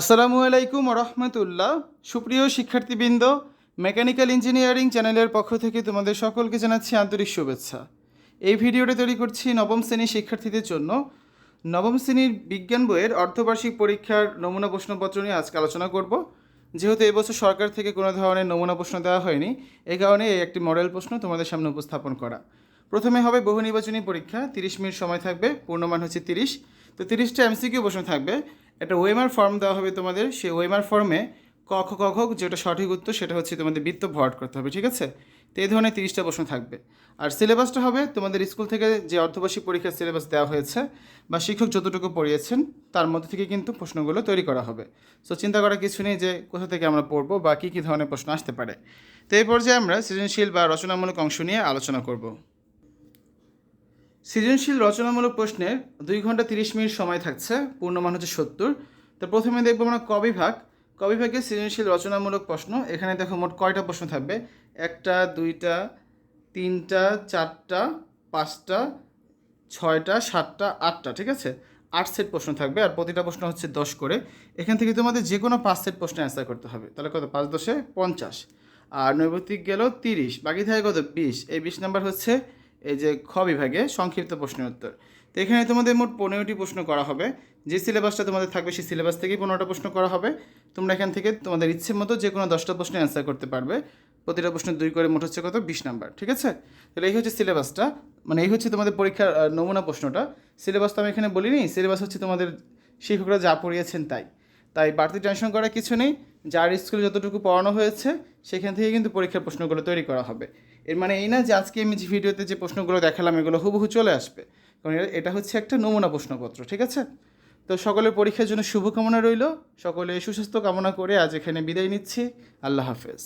আসসালামু আলাইকুম রহমতুল্লাহ। সুপ্রিয় শিক্ষার্থীবৃন্দ, মেকানিক্যাল ইঞ্জিনিয়ারিং চ্যানেলের পক্ষ থেকে তোমাদের সকলকে জানাচ্ছি আন্তরিক শুভেচ্ছা। এই ভিডিওটা তৈরি করছি নবম শ্রেণির শিক্ষার্থীদের জন্য। নবম শ্রেণির বিজ্ঞান বইয়ের অর্ধবার্ষিক পরীক্ষার নমুনা প্রশ্নপত্র নিয়ে আজকে আলোচনা করব। যেহেতু এবছর সরকার থেকে কোনো ধরনের নমুনা প্রশ্ন দেওয়া হয়নি, এই কারণে এই একটি মডেল প্রশ্ন তোমাদের সামনে উপস্থাপন করা। প্রথমে হবে বহু নির্বাচনী পরীক্ষা, তিরিশ মিনিট সময় থাকবে, পূর্ণমান হচ্ছে তিরিশ। তো তিরিশটা এমসিকিউ প্রশ্ন থাকবে। একটা ওয়েমার ফর্ম দেওয়া হবে তোমাদের। সেই ওয়েমার ফর্মে ক, খ ক খ যেটা সঠিক উত্তর সেটা হচ্ছে তোমাদের বৃত্ত ভরাট করতে হবে, ঠিক আছে? তো এই ধরনের তিরিশটা প্রশ্ন থাকবে। আর সিলেবাসটা হবে তোমাদের স্কুল থেকে যে অর্ধবার্ষিক পরীক্ষার সিলেবাস দেওয়া হয়েছে বা শিক্ষক যতটুকু পড়িয়েছেন, তার মধ্যে থেকে কিন্তু প্রশ্নগুলো তৈরি করা হবে। সো চিন্তা করার কিছু নেই যে কোথা থেকে আমরা পড়ব বা কী কী ধরনের প্রশ্ন আসতে পারে। তো এই পর্যায়ে আমরা সৃজনশীল বা রচনামূলক অংশ নিয়ে আলোচনা করব। সৃজনশীল রচনামূলক প্রশ্নের দুই ঘণ্টা তিরিশ মিনিট সময় থাকছে, পূর্ণমান হচ্ছে সত্তর। তো প্রথমে দেখব আমরা ক বিভাগ। ক বিভাগে সৃজনশীল রচনামূলক প্রশ্ন, এখানে দেখো মোট কয়টা প্রশ্ন থাকবে? একটা, দুইটা, তিনটা, চারটা, পাঁচটা, ছয়টা, সাতটা, আটটা, ঠিক আছে? আট সেট প্রশ্ন থাকবে আর প্রতিটা প্রশ্ন হচ্ছে দশ করে। এখান থেকে তোমাদের যে কোনো পাঁচ সেট প্রশ্ন অ্যান্সার করতে হবে। তাহলে কত? পাঁচ দশে পঞ্চাশ। আর নৈবতিক গেল তিরিশ। বাকি থাকে কত? বিশ। এই বিশ নাম্বার হচ্ছে এই যে খ বিভাগে সংক্ষিপ্ত প্রশ্নের উত্তর। তো এখানে তোমাদের মোট পনেরোটি প্রশ্ন করা হবে। যে সিলেবাসটা তোমাদের থাকবে সেই সিলেবাস থেকেই পনেরোটা প্রশ্ন করা হবে। তোমরা এখান থেকে তোমাদের ইচ্ছে মতো যে কোনো দশটা প্রশ্ন অ্যান্সার করতে পারবে। প্রতিটা প্রশ্ন দুই করে মোট হচ্ছে কত? বিশ নাম্বার, ঠিক আছে? তাহলে এই হচ্ছে সিলেবাসটা। মানে এই হচ্ছে তোমাদের পরীক্ষার নমুনা প্রশ্নটা। সিলেবাস তো আমি এখানে বলিনি। সিলেবাস হচ্ছে তোমাদের শিক্ষকরা যা পড়িয়েছেন তাই। তাই বাড়তি টেনশন করার কিছু নেই। যার স্কুলে যতটুকু পড়ানো হয়েছে, সেখান থেকে কিন্তু পরীক্ষার প্রশ্নগুলো তৈরি করা হবে। এর মানে এই না যে আজকে আমি যে ভিডিওতে যে প্রশ্নগুলো দেখালাম, এগুলো হুবহু চলে আসবে। কারণ এটা হচ্ছে একটা নমুনা প্রশ্নপত্র, ঠিক আছে? তো সকলের পরীক্ষার জন্য শুভকামনা রইল। সকলে সুস্বাস্থ্য কামনা করে আজ এখানে বিদায় নিচ্ছি। আল্লাহ হাফেজ।